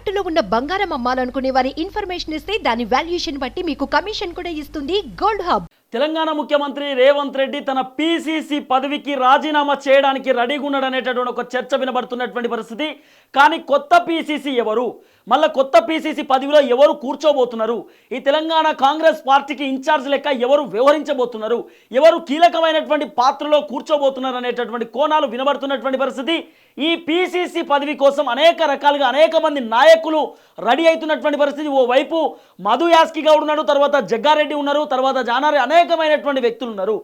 తాకట్టులో ఉన్న బంగారం అమ్మాలనుకునే వారి ఇన్ఫర్మేషన్ ఇస్తే దాని వాల్యుయేషన్ బట్టి మీకు కమిషన్ కూడా ఇస్తుంది గోల్డ్ హబ్. తెలంగాణ ముఖ్యమంత్రి రేవంత్ రెడ్డి తన పీసీసీ పదవికి రాజీనామా చేయడానికి రెడీగా ఉన్నాడు అనేటటువంటి ఒక చర్చ వినబడుతున్నటువంటి పరిస్థితి. కానీ కొత్త పీసీసీ ఎవరు? మళ్ళీ కొత్త పీసీసీ పదవిలో ఎవరు కూర్చోబోతున్నారు? ఈ తెలంగాణ కాంగ్రెస్ పార్టీకి ఇన్ఛార్జ్ లెక్క ఎవరు వ్యవహరించబోతున్నారు? ఎవరు కీలకమైనటువంటి పాత్రలో కూర్చోబోతున్నారు అనేటటువంటి కోణాలు వినబడుతున్నటువంటి పరిస్థితి. ఈ పీసీసీ పదవి కోసం అనేక రకాలుగా అనేక మంది నాయకులు రెడీ అవుతున్నటువంటి పరిస్థితి. ఓ వైపు మధు యాస్కి గౌడ్ ఉన్నాడు తర్వాత జగ్గారెడ్డి ఉన్నారు తర్వాత జానారి అనేకమైనటువంటి వ్యక్తులు ఉన్నారు.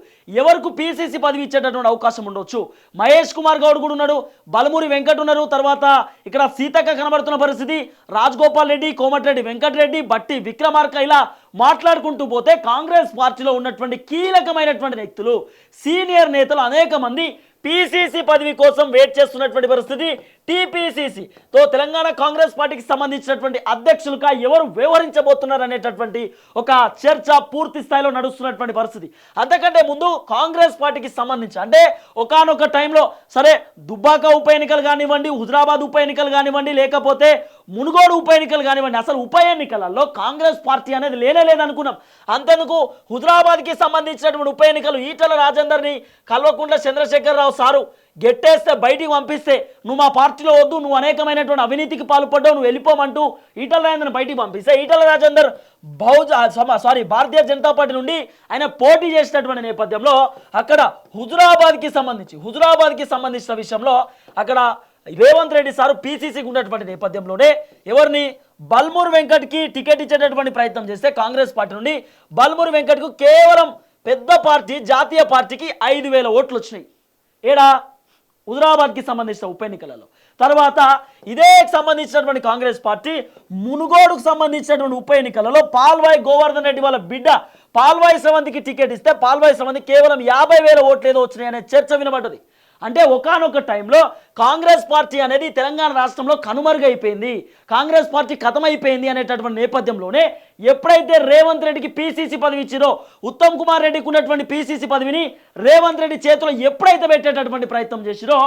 ఎవరికి పీసీసీ పదవి ఇచ్చేటటువంటి అవకాశం ఉండొచ్చు? మహేష్ కుమార్ గౌడ్ కూడా ఉన్నాడు బలమూరి వెంకట్ ఉన్నారు తర్వాత ఇక్కడ సీతక్క కనబడుతున్న పరిస్థితి. రాజగోపాల్ రెడ్డి కోమటిరెడ్డి వెంకటరెడ్డి బట్టి విక్రమార్క ఇలా మాట్లాడుకుంటూ పోతే కాంగ్రెస్ పార్టీలో ఉన్నటువంటి కీలకమైనటువంటి వ్యక్తులు సీనియర్ నేతలు అనేక మంది పీసీసీ పదవి కోసం వెయిట్ చేస్తున్నటువంటి పరిస్థితి టీపీసీసీతో తెలంగాణ కాంగ్రెస్ పార్టీకి సంబంధించినటువంటి అధ్యక్షులుగా ఎవరు వ్యవహరించబోతున్నారు అనేటటువంటి ఒక చర్చ పూర్తి స్థాయిలో నడుస్తున్నటువంటి పరిస్థితి. అంతకంటే ముందు కాంగ్రెస్ పార్టీకి సంబంధించి అంటే ఒకానొక టైంలో సరే దుబ్బాక ఉప ఎన్నికలు కానివ్వండి హుజరాబాద్ ఉప ఎన్నికలు కానివ్వండి లేకపోతే మునుగోడు ఉప ఎన్నికలు కానివ్వండి అసలు ఉప ఎన్నికలలో కాంగ్రెస్ పార్టీ అనేది లేనే లేదనుకున్నాం అంతెందుకు హుజరాబాద్కి సంబంధించినటువంటి ఉప ఎన్నికలు ఈటల రాజేందర్ని కల్వకుంట్ల చంద్రశేఖరరావు సారు గెట్టేస్తే బయటికి పంపిస్తే నువ్వు మా పార్టీలో వద్దు నువ్వు అనేకమైనటువంటి అవినీతికి పాల్పడ్డావు నువ్వు వెళ్ళిపోమంటూ ఈటల రాజేందర్ బయటికి పంపిస్తే ఈటల రాజేందర్ బహుజ సారీ భారతీయ జనతా పార్టీ నుండి ఆయన పోటీ చేసినటువంటి నేపథ్యంలో అక్కడ హుజురాబాద్కి సంబంధించి హుజురాబాద్కి సంబంధించిన విషయంలో అక్కడ రేవంత్ రెడ్డి సారు పీసీసీకి ఉన్నటువంటి నేపథ్యంలోనే ఎవరిని బల్మూర్ వెంకట్కి టికెట్ ఇచ్చేటటువంటి ప్రయత్నం చేస్తే కాంగ్రెస్ పార్టీ నుండి బల్మూర్ వెంకట్కు కేవలం పెద్ద పార్టీ జాతీయ పార్టీకి ఐదు వేల ఓట్లు వచ్చినాయి. ఏడా? హుజరాబాద్కి సంబంధించిన ఉప ఎన్నికలలో. తర్వాత ఇదే సంబంధించినటువంటి కాంగ్రెస్ పార్టీ మునుగోడుకు సంబంధించినటువంటి ఉప ఎన్నికలలో పాల్వాయి గోవర్ధన్ రెడ్డి వాళ్ళ బిడ్డ పాల్వాయి శ్రవంతికి టికెట్ ఇస్తే పాల్వాయి శ్రవంతి కేవలం యాభై వేల ఓట్లు ఏదో వచ్చినాయి అనే చర్చ వినబడ్డది. అంటే ఒకానొక టైంలో కాంగ్రెస్ పార్టీ అనేది తెలంగాణ రాష్ట్రంలో కనుమరుగైపోయింది. కాంగ్రెస్ పార్టీ కథమైపోయింది అనేటటువంటి నేపథ్యంలోనే ఎప్పుడైతే రేవంత్ రెడ్డికి పీసీసీ పదవి ఇచ్చిరో ఉత్తమ్ కుమార్ రెడ్డికి ఉన్నటువంటి పీసీసీ పదవిని రేవంత్ రెడ్డి చేతిలో ఎప్పుడైతే పెట్టేటటువంటి ప్రయత్నం చేసిరో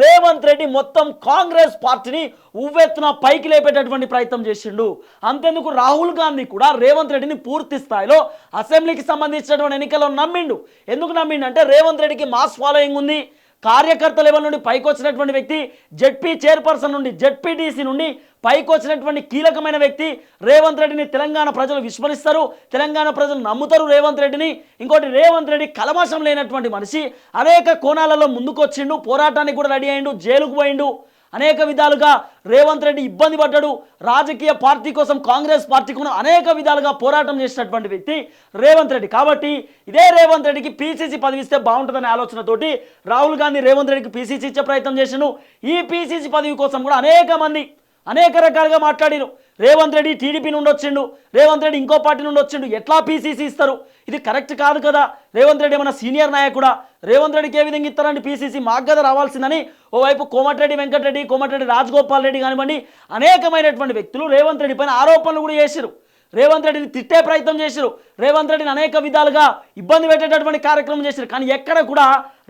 రేవంత్ రెడ్డి మొత్తం కాంగ్రెస్ పార్టీని ఉవ్వెత్తున పైకి లేపేటటువంటి ప్రయత్నం చేసిండు. అంతేందుకు రాహుల్ గాంధీ కూడా రేవంత్ రెడ్డిని పూర్తి స్థాయిలో అసెంబ్లీకి సంబంధించినటువంటి ఎన్నికల్లో నమ్మిండు. ఎందుకు నమ్మిండు అంటే రేవంత్ రెడ్డికి మాస్ ఫాలోయింగ్ ఉంది. కార్యకర్త లెవెల్ నుండి పైకి వచ్చినటువంటి వ్యక్తి జెడ్పీ చైర్పర్సన్ నుండి జెడ్పీటీసీ నుండి పైకి వచ్చినటువంటి కీలకమైన వ్యక్తి రేవంత్ రెడ్డిని తెలంగాణ ప్రజలు విస్మరిస్తారు. తెలంగాణ ప్రజలు నమ్ముతారు రేవంత్ రెడ్డిని. ఇంకోటి రేవంత్ రెడ్డి కలమాషం లేనటువంటి మనిషి. అనేక కోణాలలో ముందుకొచ్చిండు పోరాటానికి కూడా రెడీ అయిండు జైలుకు పోయిండు. అనేక విధాలుగా రేవంత్ రెడ్డి ఇబ్బంది పడ్డాడు. రాజకీయ పార్టీ కోసం కాంగ్రెస్ పార్టీ కోసం అనేక విధాలుగా పోరాటం చేసినటువంటి వ్యక్తి రేవంత్ రెడ్డి. కాబట్టి ఇదే రేవంత్ రెడ్డికి పీసీసీ పదవి ఇస్తే బాగుంటుందనే ఆలోచనతోటి రాహుల్ గాంధీ రేవంత్ రెడ్డికి పీసీసీ ఇచ్చే ప్రయత్నం చేశాను ఈ పీసీసీ పదవి కోసం కూడా అనేక మంది అనేక రకాలుగా మాట్లాడారు. రేవంత్ రెడ్డి టీడీపీ నుండి వచ్చిండు. రేవంత్ రెడ్డి ఇంకో పార్టీ నుండి వచ్చిండు. ఎట్లా పీసీసీ ఇస్తారు? ఇది కరెక్ట్ కాదు కదా? రేవంత్ రెడ్డి ఏమైనా సీనియర్ నాయకుడా? రేవంత్ రెడ్డికి ఏ విధంగా ఇస్తారండి పీసీసీ? మాకు కదా రావాల్సిందని ఓవైపు కోమటిరెడ్డి వెంకటరెడ్డి కోమటిరెడ్డి రాజగోపాల్ రెడ్డి కానివ్వండి అనేకమైనటువంటి వ్యక్తులు రేవంత్ రెడ్డి పైన ఆరోపణలు కూడా చేశారు రేవంత్ రెడ్డిని తిట్టే ప్రయత్నం చేశారు రేవంత్ రెడ్డిని అనేక విధాలుగా ఇబ్బంది పెట్టేటటువంటి కార్యక్రమం చేశారు. కానీ ఎక్కడ కూడా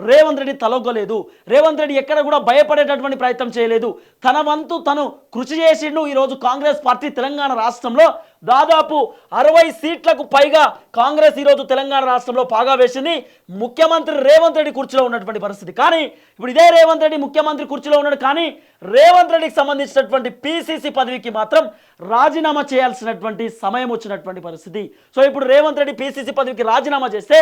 రేవంత్ రెడ్డి తలొగ్గలేదు. రేవంత్ రెడ్డి ఎక్కడ కూడా భయపడేటటువంటి ప్రయత్నం చేయలేదు. తన వంతు తను కృషి చేసిండు ఈరోజు కాంగ్రెస్ పార్టీ తెలంగాణ రాష్ట్రంలో. దాదాపు అరవై సీట్లకు పైగా కాంగ్రెస్ ఈరోజు తెలంగాణ రాష్ట్రంలో పాగా వేసింది ముఖ్యమంత్రి రేవంత్ రెడ్డి కుర్చీలో ఉన్నటువంటి పరిస్థితి. కానీ ఇప్పుడు ఇదే రేవంత్ రెడ్డి ముఖ్యమంత్రి కుర్చీలో ఉన్నాడు. కానీ రేవంత్ రెడ్డికి సంబంధించినటువంటి పీసీసీ పదవికి మాత్రం రాజీనామా చేయాల్సినటువంటి సమయం వచ్చినటువంటి పరిస్థితి. సో ఇప్పుడు రేవంత్ రెడ్డి పీసీసీ పదవికి రాజీనామా చేస్తే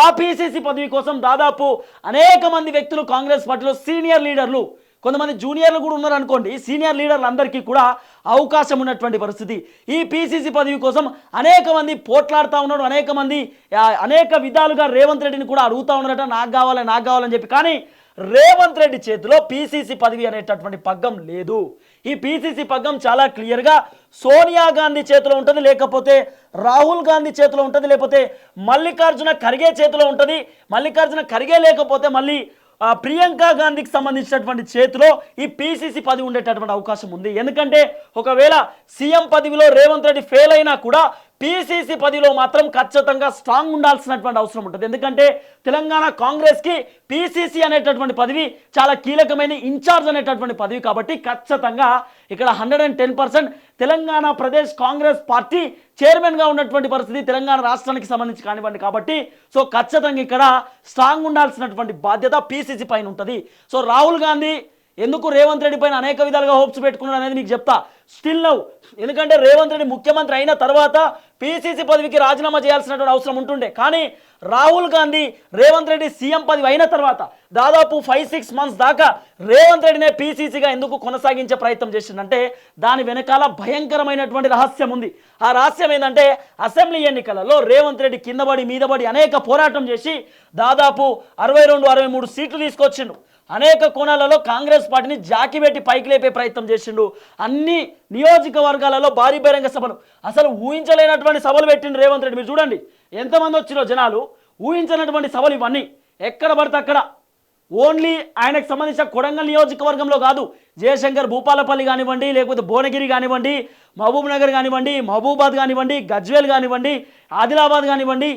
ఆ పీసీసీ పదవి కోసం దాదాపు అనేక మంది వ్యక్తులు కాంగ్రెస్ పార్టీలో సీనియర్ లీడర్లు కొంతమంది జూనియర్లు కూడా ఉన్నారు అనుకోండి సీనియర్ లీడర్లు అందరికీ కూడా అవకాశం ఉన్నటువంటి పరిస్థితి. ఈ పీసీసీ పదవి కోసం అనేక మంది పోట్లాడుతూ ఉన్నారు అనేక మంది అనేక విధాలుగా రేవంత్ రెడ్డిని కూడా అడుగుతూ ఉన్నారట. నాకు కావాలి నాకు కావాలని చెప్పి. కానీ రేవంత్ రెడ్డి చేతిలో పీసీసీ పదవి అనేటటువంటి పగ్గం లేదు. ఈ పీసీసీ పగ్గం చాలా క్లియర్గా సోనియా గాంధీ చేతిలో ఉంటుంది లేకపోతే రాహుల్ గాంధీ చేతిలో ఉంటుంది లేకపోతే మల్లికార్జున ఖర్గే చేతిలో ఉంటుంది. మల్లికార్జున ఖర్గే లేకపోతే మళ్ళీ ప్రియాంక గాంధీకి సంబంధించినటువంటి చేతిలో ఈ పీసీసీ పదవి ఉండేటటువంటి అవకాశం ఉంది. ఎందుకంటే ఒకవేళ సీఎం పదవిలో రేవంత్ రెడ్డి ఫెయిల్ అయినా కూడా పీసీసీ పదిలో మాత్రం ఖచ్చితంగా స్ట్రాంగ్ ఉండాల్సినటువంటి అవసరం ఉంటుంది. ఎందుకంటే తెలంగాణ కాంగ్రెస్కి పిసిసి అనేటటువంటి పదవి చాలా కీలకమైన ఇన్ఛార్జ్ అనేటటువంటి పదవి కాబట్టి ఖచ్చితంగా ఇక్కడ hundred and ten percent Telangana Pradesh Congress party చైర్మన్గా ఉన్నటువంటి పరిస్థితి తెలంగాణ రాష్ట్రానికి సంబంధించి కానివ్వండి కాబట్టి సో ఖచ్చితంగా ఇక్కడ స్ట్రాంగ్ ఉండాల్సినటువంటి బాధ్యత పిసిసి పైన ఉంటుంది. సో రాహుల్ గాంధీ ఎందుకు రేవంత్ రెడ్డి పైన అనేక విధాలుగా హోప్స్ పెట్టుకున్నాడు అనేది మీకు చెప్తా. స్టిల్ నవ్ ఎందుకంటే రేవంత్ రెడ్డి ముఖ్యమంత్రి అయిన తర్వాత పిసిసి పదవికి రాజీనామా చేయాల్సినటువంటి అవసరం ఉంటుండే. కానీ రాహుల్ గాంధీ రేవంత్ రెడ్డి సీఎం పదవి అయిన తర్వాత దాదాపు ఫైవ్ సిక్స్ మంత్స్ దాకా రేవంత్ రెడ్డినే పీసీసీగా ఎందుకు కొనసాగించే ప్రయత్నం చేసిందంటే దాని వెనకాల భయంకరమైనటువంటి రహస్యం ఉంది. ఆ రహస్యం ఏంటంటే అసెంబ్లీ ఎన్నికలలో రేవంత్ రెడ్డి కిందబడి మీదబడి అనేక పోరాటం చేసి దాదాపు అరవై రెండు అరవై మూడు సీట్లు తీసుకొచ్చిండు. అనేక కోణాలలో కాంగ్రెస్ పార్టీని జాకి పెట్టి పైకి లేపే ప్రయత్నం చేసిండు. అన్ని నియోజకవర్గాలలో భారీ బహిరంగ సభలు అసలు ఊహించలేనటువంటి సభలు పెట్టిండు రేవంత్ రెడ్డి. మీరు చూడండి ఎంతమంది వచ్చినో జనాలు ఊహించినటువంటి సభలు ఇవన్నీ. ఎక్కడ పడితే అక్కడ. ఓన్లీ ఆయనకు సంబంధించిన కొడంగల్ నియోజకవర్గంలో కాదు జయశంకర్ భూపాలపల్లి కానివ్వండి లేకపోతే భువనగిరి కానివ్వండి మహబూబ్ నగర్ కానివ్వండి మహబూబాద్ కానివ్వండి గజ్వేల్ కానివ్వండి ఆదిలాబాద్ కానివ్వండి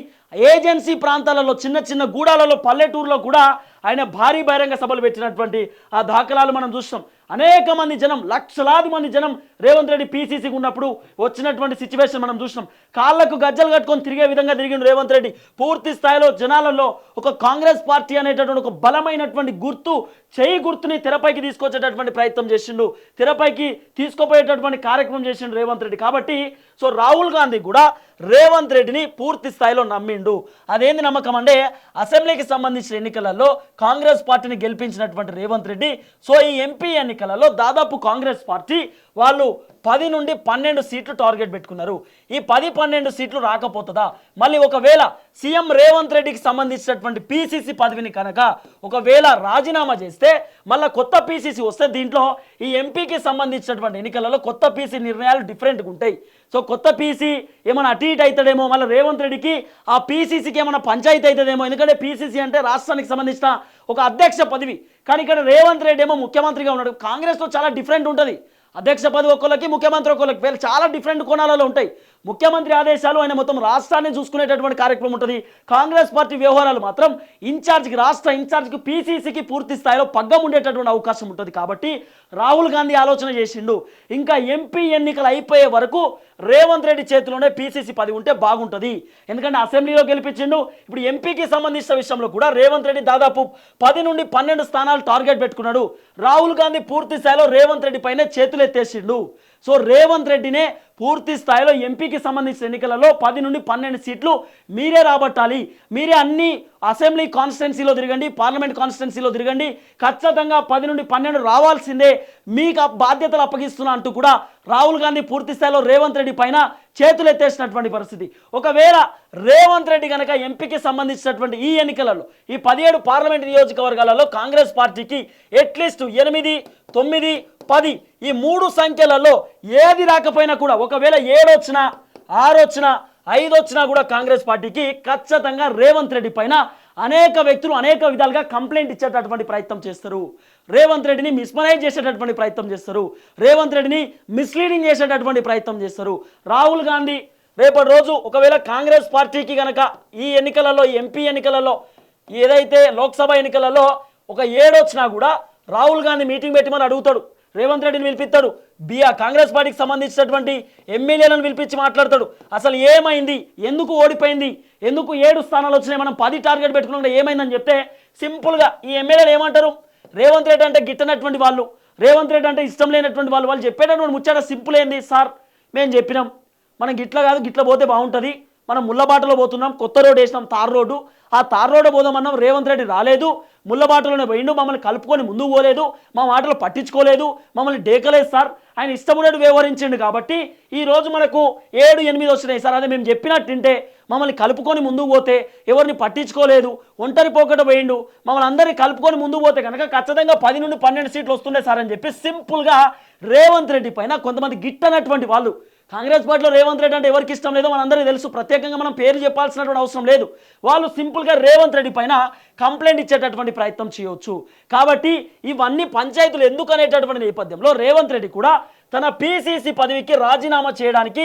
ఏజెన్సీ ప్రాంతాలలో చిన్న చిన్న గూడాలలో పల్లెటూరులో కూడా ఆయన భారీ బహిరంగ సభలు పెట్టినటువంటి ఆ దాఖలాలు మనం చూస్తాం అనేక మంది జనం లక్షలాది మంది జనం రేవంత్ రెడ్డి పీసీసీకి ఉన్నప్పుడు వచ్చినటువంటి సిచ్యువేషన్ మనం చూసినాం. కాళ్ళకు గజ్జలు కట్టుకొని తిరిగే విధంగా తిరిగిండు రేవంత్ రెడ్డి. పూర్తి స్థాయిలో జనాలలో ఒక కాంగ్రెస్ పార్టీ అనేటటువంటి ఒక బలమైనటువంటి గుర్తు చేయి గుర్తుని తెరపైకి తీసుకొచ్చేటటువంటి ప్రయత్నం చేసిండు. తెరపైకి తీసుకుపోయేటటువంటి కార్యక్రమం చేసిండు రేవంత్ రెడ్డి. కాబట్టి సో రాహుల్ గాంధీ కూడా రేవంత్ రెడ్డిని పూర్తి స్థాయిలో నమ్మిండు. అదేంది నమ్మకం అంటే అసెంబ్లీకి సంబంధించిన ఎన్నికలలో కాంగ్రెస్ పార్టీని గెలిపించినటువంటి రేవంత్ రెడ్డి సో ఈ ఎంపీ ఎన్నికలలో దాదాపు కాంగ్రెస్ పార్టీ వాళ్ళు పది నుండి పన్నెండు సీట్లు టార్గెట్ పెట్టుకున్నారు. ఈ పది పన్నెండు సీట్లు రాకపోతుందా? మళ్ళీ ఒకవేళ సీఎం రేవంత్ రెడ్డికి సంబంధించినటువంటి పీసీసీ పదవిని కనుక ఒకవేళ రాజీనామా చేస్తే మళ్ళీ కొత్త పీసీసీ వస్తే దీంట్లో ఈ ఎంపీకి సంబంధించినటువంటి ఎన్నికలలో కొత్త పీసీ నిర్ణయాలు డిఫరెంట్గా ఉంటాయి. సో కొత్త పీసీ ఏమైనా అటు ఇటు అవుతాడేమో మళ్ళీ రేవంత్ రెడ్డికి ఆ పీసీసీకి ఏమైనా పంచాయతీ అవుతుందేమో ఎందుకంటే పీసీసీ అంటే రాష్ట్రానికి సంబంధించిన ఒక అధ్యక్ష పదవి. కానీ ఇక్కడ రేవంత్ రెడ్డి ఏమో ముఖ్యమంత్రిగా ఉన్నాడు. కాంగ్రెస్లో చాలా డిఫరెంట్ ఉంటుంది. అధ్యక్ష పదవి ఒకళ్ళకి ముఖ్యమంత్రి ఒకళ్ళకి వీళ్ళు చాలా డిఫరెంట్ కోణాలలో ఉంటాయి. ముఖ్యమంత్రి ఆదేశాలు ఆయన మొత్తం రాష్ట్రాన్ని చూసుకునేటటువంటి కార్యక్రమం ఉంటుంది. కాంగ్రెస్ పార్టీ వ్యవహారాలు మాత్రం ఇన్ఛార్జ్కి రాష్ట్ర ఇన్ఛార్జ్కి పీసీసీకి పూర్తి స్థాయిలో పగ్గం ఉండేటటువంటి అవకాశం ఉంటుంది కాబట్టి రాహుల్ గాంధీ ఆలోచన చేసిండు. ఇంకా ఎంపీ ఎన్నికలు అయిపోయే వరకు రేవంత్ రెడ్డి చేతిలోనే పీసీసీ పది ఉంటే బాగుంటుంది. ఎందుకంటే అసెంబ్లీలో గెలిపించిండు. ఇప్పుడు ఎంపీకి సంబంధించిన విషయంలో కూడా రేవంత్ రెడ్డి దాదాపు పది నుండి పన్నెండు స్థానాలు టార్గెట్ పెట్టుకున్నాడు. రాహుల్ గాంధీ పూర్తి స్థాయిలో రేవంత్ రెడ్డి పైన చేతులు ఎత్తేసిండు సో రేవంత్ రెడ్డినే పూర్తి స్థాయిలో ఎంపీకి సంబంధించిన ఎన్నికలలో పది నుండి పన్నెండు సీట్లు మీరే రాబట్టాలి. మీరే అన్ని అసెంబ్లీ కాన్స్టిట్యున్సీలో తిరగండి పార్లమెంట్ కాన్స్టిట్యున్సీలో తిరగండి. ఖచ్చితంగా పది నుండి పన్నెండు రావాల్సిందే. మీకు బాధ్యతలు అప్పగిస్తున్నా అంటూ కూడా రాహుల్ గాంధీ పూర్తి స్థాయిలో రేవంత్ రెడ్డి పైన చేతులు ఎత్తేసినటువంటి పరిస్థితి. ఒకవేళ రేవంత్ రెడ్డి కనుక ఎంపీకి సంబంధించినటువంటి ఈ ఎన్నికలలో ఈ పదిహేడు పార్లమెంట్ నియోజకవర్గాలలో కాంగ్రెస్ పార్టీకి అట్లీస్ట్ ఎనిమిది తొమ్మిది పది ఈ మూడు సంఖ్యలలో ఏది రాకపోయినా కూడా ఒకవేళ ఏడు వచ్చినా ఆరు వచ్చినా ఐదు వచ్చినా కూడా కాంగ్రెస్ పార్టీకి ఖచ్చితంగా రేవంత్ రెడ్డి పైన అనేక వ్యక్తులు అనేక విధాలుగా కంప్లైంట్ ఇచ్చేటటువంటి ప్రయత్నం చేస్తారు. రేవంత్ రెడ్డిని మిస్మనైజ్ చేసేటటువంటి ప్రయత్నం చేస్తారు. రేవంత్ రెడ్డిని మిస్లీడింగ్ చేసేటటువంటి ప్రయత్నం చేస్తారు. రాహుల్ గాంధీ రేపటి రోజు ఒకవేళ కాంగ్రెస్ పార్టీకి కనుక ఈ ఎన్నికలలో ఎంపీ ఎన్నికలలో ఏదైతే లోక్సభ ఎన్నికలలో ఒక ఏడొచ్చినా కూడా రాహుల్ గాంధీ మీటింగ్ పెట్టమని అడుగుతాడు. రేవంత్ రెడ్డిని పిలిపిస్తాడు. బీఆర్ కాంగ్రెస్ పార్టీకి సంబంధించినటువంటి ఎమ్మెల్యేలను పిలిపించి మాట్లాడతాడు. అసలు ఏమైంది? ఎందుకు ఓడిపోయింది? ఎందుకు ఏడు స్థానాలు వచ్చినాయి? మనం పది టార్గెట్ పెట్టుకున్నా ఏమైందని చెప్తే సింపుల్గా ఈ ఎమ్మెల్యేలు ఏమంటారు? రేవంత్ రెడ్డి అంటే గిట్టనటువంటి వాళ్ళు. రేవంత్ రెడ్డి అంటే ఇష్టం లేనటువంటి వాళ్ళు. వాళ్ళు చెప్పేటటువంటి ముచ్చట సింపుల్ ఏంది సార్? మేము చెప్పినాం. మనం గిట్ల కాదు గిట్ల పోతే బాగుంటుంది. మనం ముళ్ళబాటలో పోతున్నాం కొత్త రోడ్ వేసినాం తార్ రోడ్డు. ఆ తార్ రోడ్డు పోదామన్నాం రేవంత్ రెడ్డి రాలేదు. ముళ్ళబాటలోనే పోయిండు మమ్మల్ని కలుపుకొని ముందుకు పోలేదు. మా మాటలు పట్టించుకోలేదు. మమ్మల్ని డేకలేదు సార్. ఆయన ఇష్టమున్నట్టు వ్యవహరించిండు కాబట్టి ఈ రోజు మనకు ఏడు ఎనిమిది వచ్చినాయి సార్ అదే మేము చెప్పినట్టుంటే మమ్మల్ని కలుపుకొని ముందుకు పోతే ఎవరిని పట్టించుకోలేదు. ఒంటరి పోకట పోయిండు. మమ్మల్ని అందరినీ కలుపుకొని ముందుకు పోతే కనుక ఖచ్చితంగా పది నుండి పన్నెండు సీట్లు వస్తుండే సార్ అని చెప్పి సింపుల్గా రేవంత్ రెడ్డి పైన కొంతమంది గిట్టనటువంటి వాళ్ళు కాంగ్రెస్ పార్టీలో రేవంత్ రెడ్డి అంటే ఎవరికి ఇష్టం లేదో మనందరికీ తెలుసు. ప్రత్యేకంగా మనం పేరు చెప్పాల్సినటువంటి అవసరం లేదు. వాళ్ళు సింపుల్గా రేవంత్ రెడ్డి పైన కంప్లైంట్ ఇచ్చేటటువంటి ప్రయత్నం చేయవచ్చు కాబట్టి ఇవన్నీ పంచాయతీలు ఎందుకు అనేటటువంటి నేపథ్యంలో రేవంత్ రెడ్డి కూడా తన పిసిసి పదవికి రాజీనామా చేయడానికి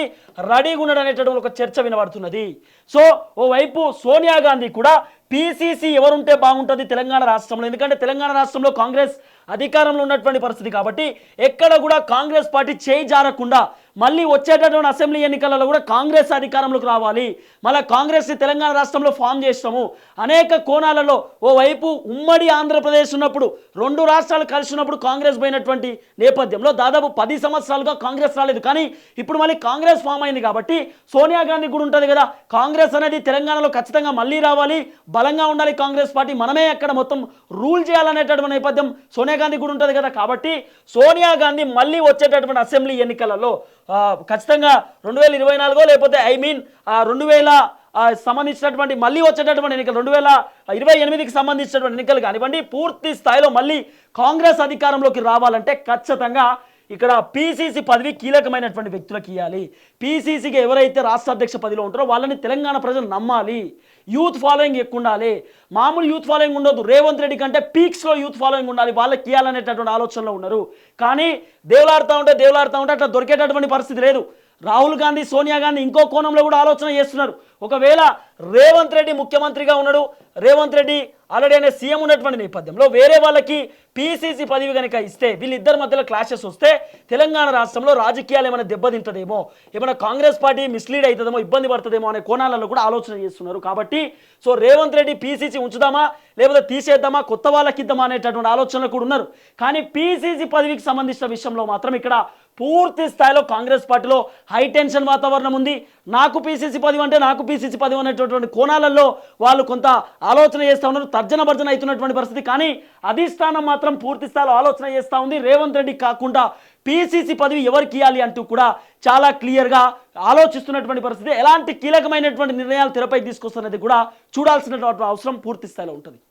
రెడీగా ఉన్నాడు అనేటటువంటి ఒక చర్చ వినబడుతున్నది. సో ఓవైపు సోనియా గాంధీ కూడా పిసిసి ఎవరుంటే బాగుంటుంది తెలంగాణ రాష్ట్రంలో. ఎందుకంటే తెలంగాణ రాష్ట్రంలో కాంగ్రెస్ అధికారంలో ఉన్నటువంటి పరిస్థితి కాబట్టి ఎక్కడ కూడా కాంగ్రెస్ పార్టీ చేయి జారకుండా మళ్ళీ వచ్చేటటువంటి అసెంబ్లీ ఎన్నికలలో కూడా కాంగ్రెస్ అధికారంలోకి రావాలి. మళ్ళీ కాంగ్రెస్ని తెలంగాణ రాష్ట్రంలో ఫామ్ చేస్తాము. అనేక కోణాలలో ఓవైపు ఉమ్మడి ఆంధ్రప్రదేశ్ ఉన్నప్పుడు రెండు రాష్ట్రాలు కలిసినప్పుడు కాంగ్రెస్ పోయినటువంటి నేపథ్యంలో దాదాపు పది సంవత్సరాలుగా కాంగ్రెస్ రాలేదు. కానీ ఇప్పుడు మళ్ళీ కాంగ్రెస్ ఫామ్ అయింది కాబట్టి సోనియా గాంధీ కూడా ఉంటుంది కదా కాంగ్రెస్ అనేది తెలంగాణలో ఖచ్చితంగా మళ్ళీ రావాలి. బలంగా ఉండాలి కాంగ్రెస్ పార్టీ. మనమే అక్కడ మొత్తం రూల్ చేయాలనేటటువంటి నేపథ్యం సోనియా గాంధీ కూడా ఉంటుంది కదా కాబట్టి సోనియా గాంధీ మళ్ళీ వచ్చేటటువంటి అసెంబ్లీ ఎన్నికలలో ఖచ్చితంగా రెండు వేల ఇరవై నాలుగో లేకపోతే ఐ మీన్ రెండు వేల సంబంధించినటువంటి మళ్ళీ వచ్చేటటువంటి ఎన్నికలు రెండు వేల ఇరవై ఎనిమిదికి సంబంధించినటువంటి ఎన్నికలు కానివ్వండి పూర్తి స్థాయిలో మళ్ళీ కాంగ్రెస్ అధికారంలోకి రావాలంటే ఖచ్చితంగా ఇక్కడ పీసీసీ పదవి కీలకమైనటువంటి వ్యక్తులకు ఇవ్వాలి పీసీసీకి ఎవరైతే రాష్ట్ర అధ్యక్ష పదవిలో ఉంటారో వాళ్ళని తెలంగాణ ప్రజలు నమ్మాలి. యూత్ ఫాలోయింగ్ ఎక్కువ ఉండాలి. మామూలు యూత్ ఫాలోయింగ్ ఉండదు. రేవంత్ రెడ్డి కంటే పీక్స్లో యూత్ ఫాలోయింగ్ ఉండాలి. వాళ్ళకి ఇవ్వాలనేటటువంటి ఆలోచనలో ఉన్నారు. కానీ దేవులాడుతూ ఉంటే దేవులాడుతూ ఉంటే అట్లా దొరికేటటువంటి పరిస్థితి లేదు. రాహుల్ గాంధీ సోనియా గాంధీ ఇంకో కోణంలో కూడా ఆలోచన చేస్తున్నారు. ఒకవేళ రేవంత్ రెడ్డి ముఖ్యమంత్రిగా ఉన్నాడు రేవంత్ రెడ్డి ఆల్రెడీ అనే సీఎం ఉన్నటువంటి నేపథ్యంలో వేరే వాళ్ళకి పీసీసీ పదవి కనుక ఇస్తే వీళ్ళిద్దరి మధ్యలో క్లాషెస్ వస్తే తెలంగాణ రాష్ట్రంలో రాజకీయాలు ఏమైనా దెబ్బతింటదేమో ఏమైనా కాంగ్రెస్ పార్టీ మిస్లీడ్ అవుతుందేమో ఇబ్బంది పడుతుందేమో అనే కోణాలలో కూడా ఆలోచన చేస్తున్నారు. కాబట్టి సో రేవంత్ రెడ్డి పీసీసీ ఉంచుదామా లేకపోతే తీసేద్దామా కొత్త వాళ్ళకి ఇద్దామా అనేటటువంటి ఆలోచనలు కూడా ఉన్నారు. కానీ పీసీసీ పదవికి సంబంధించిన విషయంలో మాత్రం ఇక్కడ పూర్తి స్థాయిలో కాంగ్రెస్ పార్టీలో హై టెన్షన్ వాతావరణం ఉంది. నాకు పీసీసీ పదవి అంటే నాకు పీసీసీ పదవి అనేటటువంటి కోణాలలో వాళ్ళు కొంత ఆలోచన చేస్తూ ఉన్నారు. తర్జన భర్జన అవుతున్నటువంటి పరిస్థితి. కానీ అధిష్టానం మాత్రం పూర్తి స్థాయిలో ఆలోచన చేస్తూ ఉంది. రేవంత్ రెడ్డి కాకుండా పీసీసీ పదవి ఎవరికి ఇవ్వాలి అంటూ కూడా చాలా క్లియర్గా ఆలోచిస్తున్నటువంటి పరిస్థితి. ఎలాంటి కీలకమైనటువంటి నిర్ణయాలు తెరపై తీసుకొస్తున్నది కూడా చూడాల్సినటువంటి అవసరం పూర్తి స్థాయిలో ఉంటుంది.